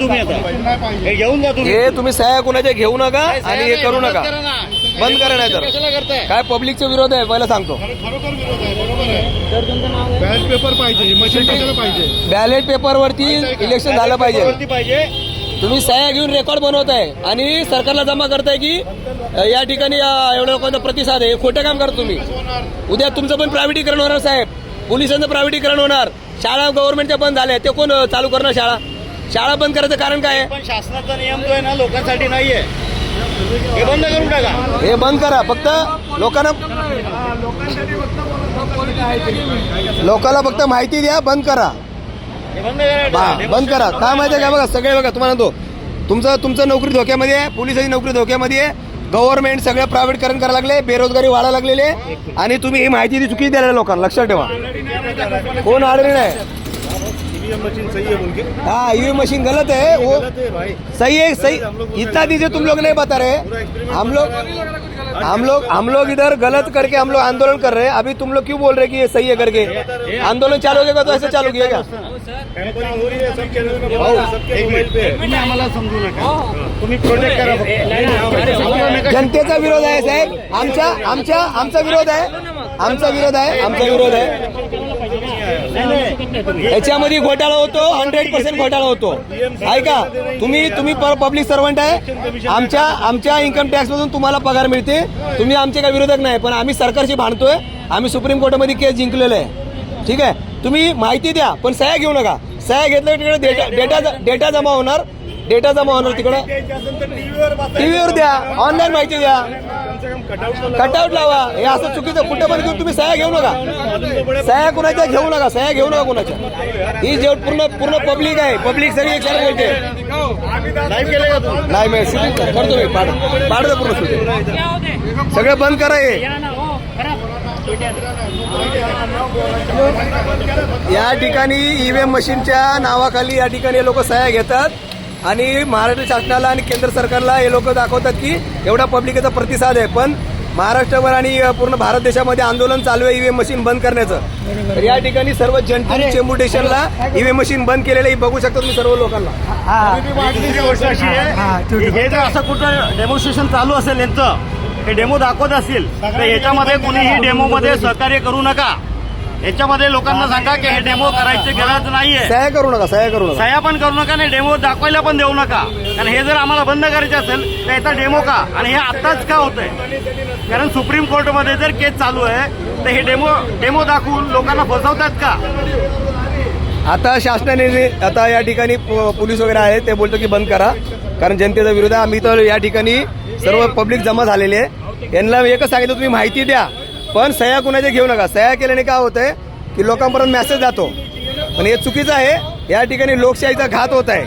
तुम्ही आता. हे घेऊन जा तुम्ही. हे तुम्ही सह्या कुणाच्या घेऊ नका आणि हे करू बंद नका. बंद करा नाही तर. काय पब्लिकचा विरोध आहे पहिला सांगतो. खरोखर विरोध आहे बरोबर आहे. बॅलेट पेपर पाहिजे मशीन कशाला पाहिजे? बॅलेट पेपरवरती इलेक्शन झालं पाहिजे. वरती पाहिजे. तुम्ही सह्या घेऊन रेकॉर्ड बनवत आहे आणि सरकारला जमा करताय की या ठिकाणी एवढ्या लोकांचा प्रतिसाद आहे. हे खोटं काम करता तुम्ही. उद्या तुमचं पण प्रायव्हेटीकरण होणार साहेब. पोलिसांचं प्रायव्हेटीकरण होणार. शाळा गव्हर्नमेंटच्या बंद झाल्या. ते कोण चालू करणार शाळा? शाळा बंद करायचं कारण काय? आहे पण शासनाचा नियम जो आहे ना लोकांसाठी नाहीये. हे बंद करून टाका. हे बंद करा. फक्त लोकांना लोकांना फक्त माहिती द्या बंद करा. हे बंद करा बा- बंद करा. काय माहिती आहे का? बघा सगळे बघा तुम्हाला तो तुमचं तुमचं नोकरी धोक्यामध्ये आहे पोलिसाची नोकरी धोक्यामध्ये आहे. गव्हर्नमेंट सगळं प्रायव्हेटकरण करायला लागले बेरोजगारी वाढायला लागलेली आहे. आणि तुम्ही ही माहिती चुकी द्यायला लोकांना लक्षात ठेवा. कोण आडणी नाही? मशीन सही है बोल के? हाँ ईवीएम मशीन गलत है वो सही है सही। इतना दीजिए तुम लोग नहीं बता रहे। हम लोग हम लोग हम लोग इधर गलत करके हम लोग आंदोलन कर रहे हैं। अभी तुम लोग क्यों बोल रहे कि ये सही है करके? आंदोलन चालू होगा तो ऐसे चालू किएगा टेम्परिंग हो रही है सब चैनल में बोल रहे हैं, सबके मोबाइल पे। है तुम्ही आम्हाला समजू नका। तुम्ही करा जनतेचा विरोध आहे साहेब. आमच्या आमच्या आमचा विरोध आहे. आमचा विरोध आहे आमचा विरोध आहे. याच्यामध्ये घोटाळा होतो हंड्रेड पर्सेंट घोटाळा होतो. ऐका तुम्ही तुम्ही पब्लिक सर्वंट आहे. आमच्या आमच्या इन्कम टॅक्स मधून तुम्हाला पगार मिळते. तुम्ही आमचे काही विरोधक नाही पण आम्ही सरकारशी भांडतोय. आम्ही सुप्रीम कोर्टामध्ये केस जिंकलेलं आहे. ठीक आहे? तुम्ही माहिती द्या पण सह्या घेऊ नका. सह्या घेतल्या तिकडे डेटा डेटा डेटा जमा होणार. डेटा जमा होणार तिकडं? टीव्हीवर द्या. ऑनलाईन माहिती द्या. कटआउट लावा. हे असं चुकीचं कुठं पण घेऊन तुम्ही सह्या घेऊ नका. सह्या कुणाच्या घेऊ नका. सह्या घेऊ नका कुणाच्या. ही जे पूर्ण पूर्ण पब्लिक आहे. पब्लिक सगळी एक सारखी बोलते. नाही मी करतो. मी. पाड पाडतो पूर्ण शूटिंग सगळं बंद करा हे. या ठिकाणी ईव्हीएम मशीनच्या नावाखाली या ठिकाणी लोक सह्या घेतात. आणि महाराष्ट्र शासनाला आणि केंद्र सरकारला हे लोक दाखवतात की एवढा पब्लिकेचा प्रतिसाद आहे. पण महाराष्ट्रभर आणि पूर्ण भारत देशामध्ये आंदोलन चालू आहे ईव्हीएम मशीन बंद करण्याचं. तर या ठिकाणी सर्व जनतेने चेंबूर स्टेशनला ईव्हीएम मशीन बंद केलेलं हे बघू शकता तुम्ही सर्व लोकांना. हे जर असं कुठं डेमॉन्स्ट्रेशन चालू असेल यांचं हे डेमो दाखवत असतील तर याच्यामध्ये कुणीही डेमो मध्ये सहकार्य करू नका. याच्यामध्ये लोकांना सांगा की हे डेमो करायची गरज नाहीये. सह्या करू नका सह्या करू नका. सह्या पण करू नका आणि डेमो दाखवायला पण देऊ नका. कारण हे जर आम्हाला बंद करायचे असेल तर याचा डेमो का? आणि हे आत्ताच का होतंय? कारण सुप्रीम कोर्टमध्ये जर केस चालू आहे तर हे डेमो डेमो दाखवून लोकांना फसवतात का? आता शासनाने आता या ठिकाणी प- पोलीस वगैरे आहे ते बोलतो की बंद करा. कारण जनतेचा विरोध आहे. आम्ही तर या ठिकाणी सर्व पब्लिक जमा झालेले आहे. यांना एकच सांगितलं तुम्ही माहिती द्या. पण सह्या कुणाच्या घेऊ नका. सह्या केल्याने काय होतंय की लोकांपर्यंत मेसेज जातो. पण हे चुकीचं आहे. या ठिकाणी लोकशाहीचा घात होत आहे.